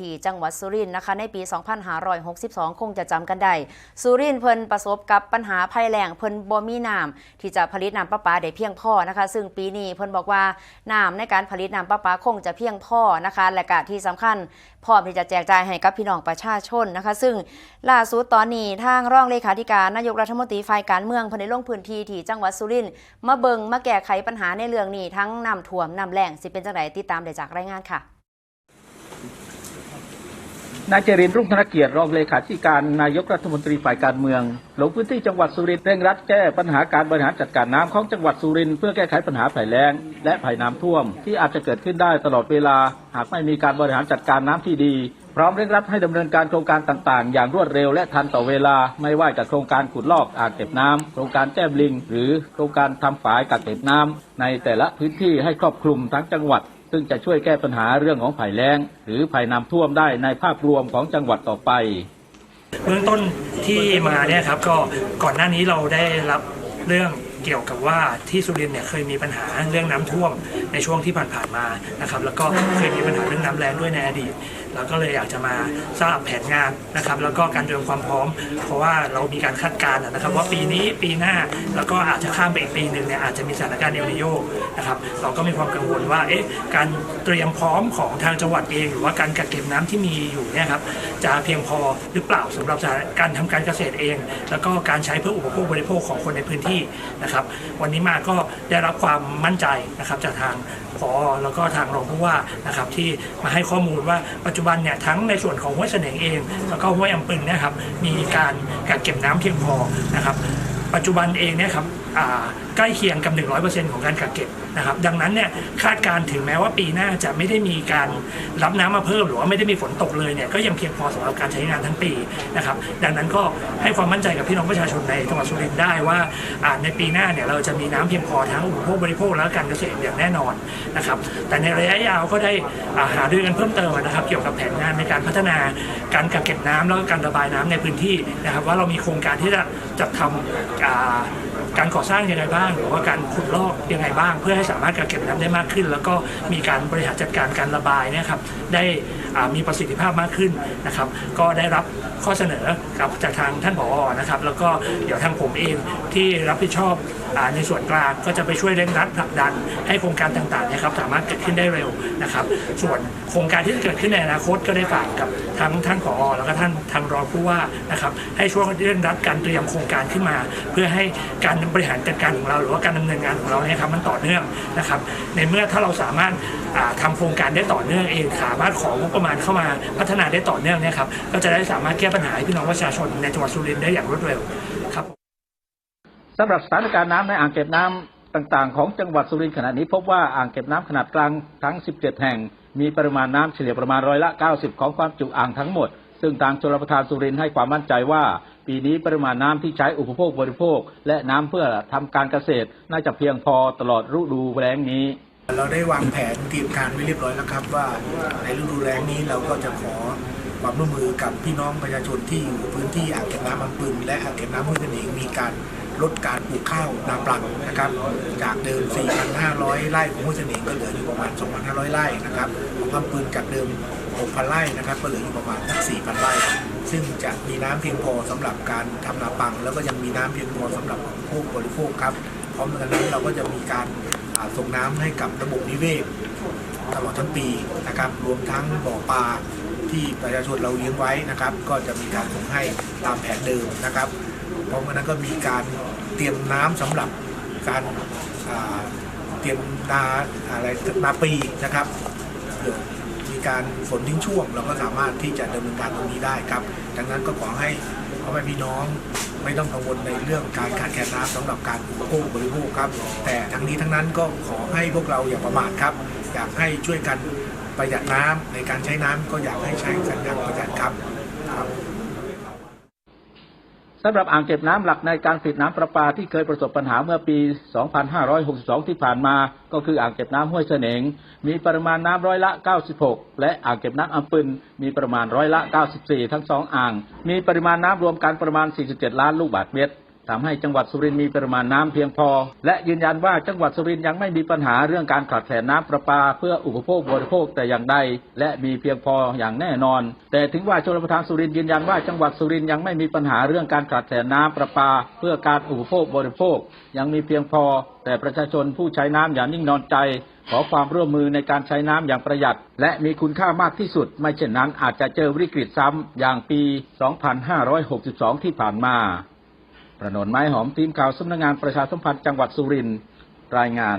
ที่จังหวัดสุรินทร์นะคะ ในปี 2562 คงจะจำกันได้ สุรินทร์เพิ่นประสบกับปัญหาภัยแล้งเพิ่นบ่มีน้ำที่จะผลิตน้ำประปาได้เพียงพอนะคะ ซึ่งปีนี้เพิ่นบอกว่าน้ำในการผลิตน้ำประปาคงจะเพียงพอนะคะ และก็ที่สำคัญพร้อมที่จะแจกจ่ายให้กับพี่น้องประชาชนนะคะ ซึ่งล่าสุดตอนนี้ทางรองเลขาธิการนายกรัฐมนตรีฝ่ายการเมืองเพิ่นได้ลงพื้นที่ที่จังหวัดสุรินทร์มาเบิงมาแก้ไขปัญหาในเรื่องนี้ทั้งน้ำท่วมน้ำแล้งสิเป็นจังไดติดตามได้จากรายงานค่ะ นายเจริญรุ่งธนเกียรติรองเลขาธิการนายกรัฐมนตรีฝ่ายการเมือง ลงพื้นที่จังหวัดสุรินทร์เร่งรัดแก้ปัญหาการบริหารจัดการน้ำของจังหวัดสุรินทร์เพื่อแก้ไขปัญหาภัยแล้ง และภัยน้ำท่วม ที่อาจจะเกิดขึ้นได้ตลอดเวลา หากไม่มีการบริหารจัดการน้ำที่ดี พร้อมเร่งรัดให้ดำเนินการโครงการต่างๆ อย่างรวดเร็วและทันต่อเวลา ไม่ว่าจะโครงการขุดลอกอ่างเก็บน้ำโครงการแก้มลิง หรือโครงการทำฝายกักเก็บน้ำในแต่ละพื้นที่ให้ครอบคลุมทั้งจังหวัด ซึ่งจะช่วยแก้ปัญหาเรื่องของภัยแล้ง หรือภัยน้ำท่วมได้ในภาพรวมของจังหวัดต่อไป เบื้องต้นที่มาเนี่ยครับก็ก่อนหน้านี้เราได้รับเรื่องเกี่ยวกับว่าที่สุรินทร์เนี่ยเคยมีปัญหาเรื่องน้ำท่วมในช่วงที่ผ่านๆมานะครับแล้วก็เคยมีปัญหาเรื่องน้ำแรงด้วยในอดีตเราก็เลยอยากจะมาทราบแผนงานนะครับ แล้วก็การเตรียมความพร้อม เพราะว่าเรามีการคาดการณ์นะครับ ว่าปีนี้ปีหน้าแล้วก็อาจจะข้ามไปอีกปีหนึ่งเนี่ยอาจจะมีสถานการณ์เอลนิโยนะครับเราก็มีความกังวลว่าเอ๊ะการเตรียมพร้อมของทางจังหวัดเอง หรือว่าการกักเก็บน้ำที่มีอยู่เนี่ยครับจะเพียงพอหรือเปล่าสำหรับการทำการเกษตรเอง แล้วก็การใช้เพื่ออุปโภคบริโภคของคนในพื้นที่นะครับ วันนี้มาก็ได้รับความมั่นใจนะครับจากทางพอแล้วก็ทางรองผู้ว่านะครับที่มาให้ข้อมูลว่าปัจจุบันเนี่ยทั้งในส่วนของห้วยเสนงเอง แล้วก็ห้วยอำปึงนะครับมีการกักเก็บน้ำเพียงพอนะครับ ปัจจุบันเองเนี่ยครับ ใกล้เคียงกับ 100%ของการกักเก็บนะครับดังนั้นเนี่ยคาดการณ์ถึงแม้ว่าปีหน้าจะไม่ได้มีการรับน้ำมาเพิ่ม หรือว่าไม่ได้มีฝนตกเลยเนี่ยก็ยังเพียงพอสำหรับการใช้งานทั้งปีนะครับดังนั้นก็ให้ความมั่นใจกับพี่น้องประชาชนในจังหวัดสุรินทร์ได้ว่าในปีหน้าเนี่ยเราจะมีน้ำเพียงพอทั้งอุปโภคบริโภคและการเกษตรอย่างแน่นอนนะครับแต่ในระยะยาวก็ได้อ่าหารือกันเพิ่มเติมนะครับเกี่ยวกับแผนงานในการพัฒนาการกักเก็บน้ำแล้วก็การระบายน้ำในพื้นที่นะครับว่าเรามีโครงการที่จะจัดทำ การก่อสร้างยังไงบ้าง หรือว่าการขุดลอกยังไงบ้าง เพื่อให้สามารถกักเก็บน้ำได้มากขึ้น แล้วก็มีการบริหารจัดการการระบายเนะครับได้มีประสิทธิภาพมากขึ้นนะครับ ก็ได้รับข้อเสนอกับจากทางท่านผอนะครับ แล้วก็เดี๋ยวทางผมเองที่รับผิดชอบอในส่วนกลางก็จะไปช่วยเร่งรัดผลักดันให้โครงการต่างๆนะครับสามารถเกิดขึ้นได้เร็วนะครับ ส่วนโครงการที่จะเกิดขึ้นในอนาคตก็ได้ฝากกับทั้งท่านผอแล้วก็ท่านทางรองผู้ว่านะครับให้ช่วยเร่งรัดการเตรียมโครงการขึ้นมา เพื่อให้การบริหารจัดการของเรา หรือว่าการดำเนินงานของเราเนี่ยครับมันต่อเนื่องนะครับในเมื่อถ้าเราสามารถทำาโครงการได้ต่อเนื่องเองสามารถของงบประมาณเข้ามาพัฒนาได้ต่อเนื่องเนี่ยครับก็จะได้สามารถแก้ปัญหาพี่น้องประชาชนในจังหวัดสุรินทร์ได้อย่างรวดเร็วครับสำหรับสถานการณ์น้ำในอ่างเก็บน้ำต่างๆ ของจังหวัดสุรินทร์ขณะนี้พบว่าอ่างเก็บน้ำขนาดกลางทั้ง 17 แห่ง มีปริมาณน้ำเฉลี่ยประมาณร้อยละ 90 ของความจุอ่างทั้งหมด ซึ่งทางชลประทานสุรินทร์ให้ความมั่นใจว่า ปีนี้ปริมาณน้ำที่ใช้อุปโภคบริโภค และน้ำเพื่อทำการเกษตร น่าจะเพียงพอตลอดฤดูแล้งนี้ เราได้วางแผนเตรียมการไว้เรียบร้อยแล้วครับ ว่าในฤดูแล้งนี้เราก็จะขอความร่วมมือกับพี่น้องประชาชนที่อยู่พื้นที่อ่างเก็บน้ำบางปืนและอ่างเก็บน้ำห้วยกระหนิงมีการลดการปลูกข้าวนาปลังนะครับ จากเดิม 4,500 ไร่ของห้วยเสน่ห์ก็เหลืออยู่ประมาณ 2,500 ไร่นะครับของลำปืนจากเดิม 6,000ไร่นะครับก็เหลืออยู่ประมาณสัก4,000ไร่ซึ่งจะมีน้ำเพียงพอสำหรับการทำนาปัง แล้วก็ยังมีน้ำเพียงพอสำหรับผู้บริโภคครับพร้อมกันนั้นเราก็จะมีการส่งน้ำให้กับระบบนิเวศตลอดทั้งปีนะครับรวมทั้งบ่อปลาที่ประชาชนเราเลี้ยงไว้นะครับ ก็จะมีการส่งให้ตามแผนเดิมนะครับพร้อมกันนั้นก็มีการเตรียมน้ำสำหรับการเตรียมนาอะไรนาปีนะครับ มีการฝนทิ้งช่วง เราก็สามารถที่จะดำเนินการตรงนี้ได้ครับ ดังนั้นก็ขอให้พ่อแม่พี่น้องไม่ต้องกังวลในเรื่องการขาดแคลนน้ำสำหรับการอุปโภคบริโภคครับ แต่ทั้งนี้ทั้งนั้นก็ขอให้พวกเราอย่าประมาทครับ อยากให้ช่วยกันประหยัดน้ำในการใช้น้ำก็อยากให้ใช้กันอย่างประหยัดครับครับ สำหรับอ่างเก็บน้ำหลักในการผลิตน้ำประปาที่เคยประสบปัญหาเมื่อปี 2562 ที่ผ่านมา ก็คืออ่างเก็บน้ำห้วยเสนง มีปริมาณน้ำร้อยละ 96 และอ่างเก็บน้ำอัมปึนมีประมาณร้อยละ 94 ทั้งสองอ่าง มีปริมาณน้ำรวมกันประมาณ 47 ล้านลูกบาศก์เมตร ทำให้จังหวัดสุรินทร์มีปริมาณน้ำเพียงพอ และยืนยันว่าจังหวัดสุรินทร์ยังไม่มีปัญหาเรื่องการขาดแคลนน้ำประปา เพื่ออุปโภคบริโภคแต่อย่างใด และมีเพียงพออย่างแน่นอน แต่ถึงว่าชลประทานสุรินทร์ยืนยันว่าจังหวัดสุรินทร์ยังไม่มีปัญหาเรื่องการขาดแคลนน้ำประปา เพื่อการอุปโภคบริโภค ยังมีเพียงพอ แต่ประชาชนผู้ใช้น้ำอย่านิ่งนอนใจขอความร่วมมือในการใช้น้ำอย่างประหยัด และมีคุณค่ามากที่สุด ไม่เช่นนั้นอาจจะเจอวิกฤตซ้ำอย่างปี 2562 ที่ผ่านมา ประนนไม้หอมทีมข่าวสำนักงานประชาสัมพันธ์จังหวัดสุรินทร์รายงาน